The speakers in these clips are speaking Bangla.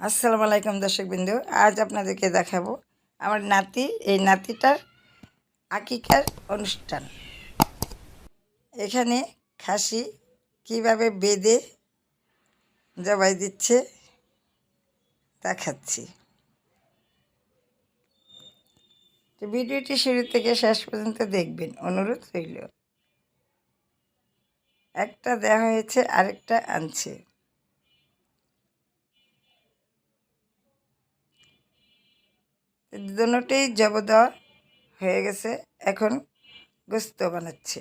আসসালামু আলাইকুম দর্শক বিন্দু আজ আপনাদেরকে দেখাবো আমার নাতি, এই নাতিটার আকিকার অনুষ্ঠান। এখানে খাসি কীভাবে বেঁধে জবাই দিচ্ছে দেখাচ্ছি। তো ভিডিওটি শুরু থেকে শেষ পর্যন্ত দেখবেন, অনুরোধ রইল। একটা দেওয়া হয়েছে, আরেকটা আনছে। দুটোতেই জব দেওয়া হয়ে গেছে, এখন গোস্ত বানাচ্ছে।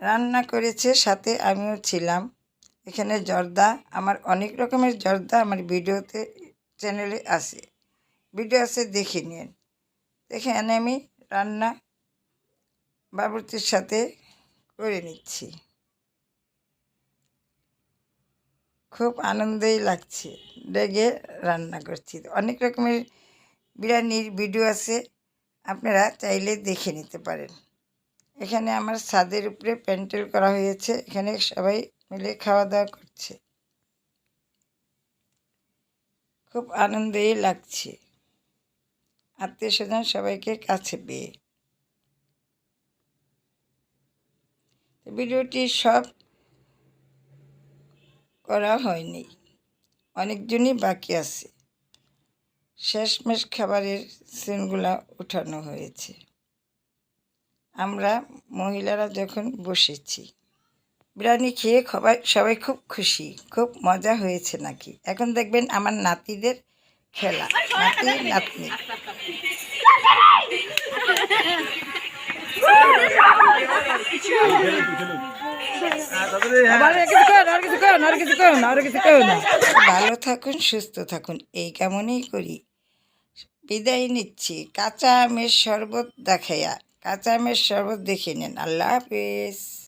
রান্না করেছে, সাথে আমিও ছিলাম। এখানে জর্দা, আমার অনেক রকমের জর্দা আমার ভিডিওতে চ্যানেলে আছে। ভিডিও আছে, দেখে নিন। এখানে আমি রান্না বাবুর্তির সাথে করে নিচ্ছি। খুব আনন্দই লাগছে। ডেগে রান্না করছি। অনেক রকমের বিরিয়ানির ভিডিও আছে, আপনারা চাইলে দেখে নিতে পারেন। এখানে আমার ছাদের উপরে প্যান্ডেল করা হয়েছে, এখানে সবাই মিলে খাওয়া দাওয়া করছে। খুব আনন্দই লাগছে। আত্মীয় স্বজন সবাইকে কাছে পেয়ে। ভিডিওটি সব করা হয়নি। অনেকজনই বাকি আছে। শেষমেশ খাবারের সিনগুলা উঠানো হয়েছে। আমরা মহিলারা যখন বসেছি, বিরিয়ানি খেয়ে সবাই সবাই খুব খুশি, খুব মজা হয়েছে নাকি? এখন দেখবেন আমার নাতিদের খেলা, নাতি, নাতনি। ভালো থাকুন, সুস্থ থাকুন, এই কেমনই করি। বিদায় নিচ্ছি। কাঁচা আমের শরবত দেখাইয়া, কাঁচা আমের শরবত দেখে নেন। আল্লাহ হাফেজ।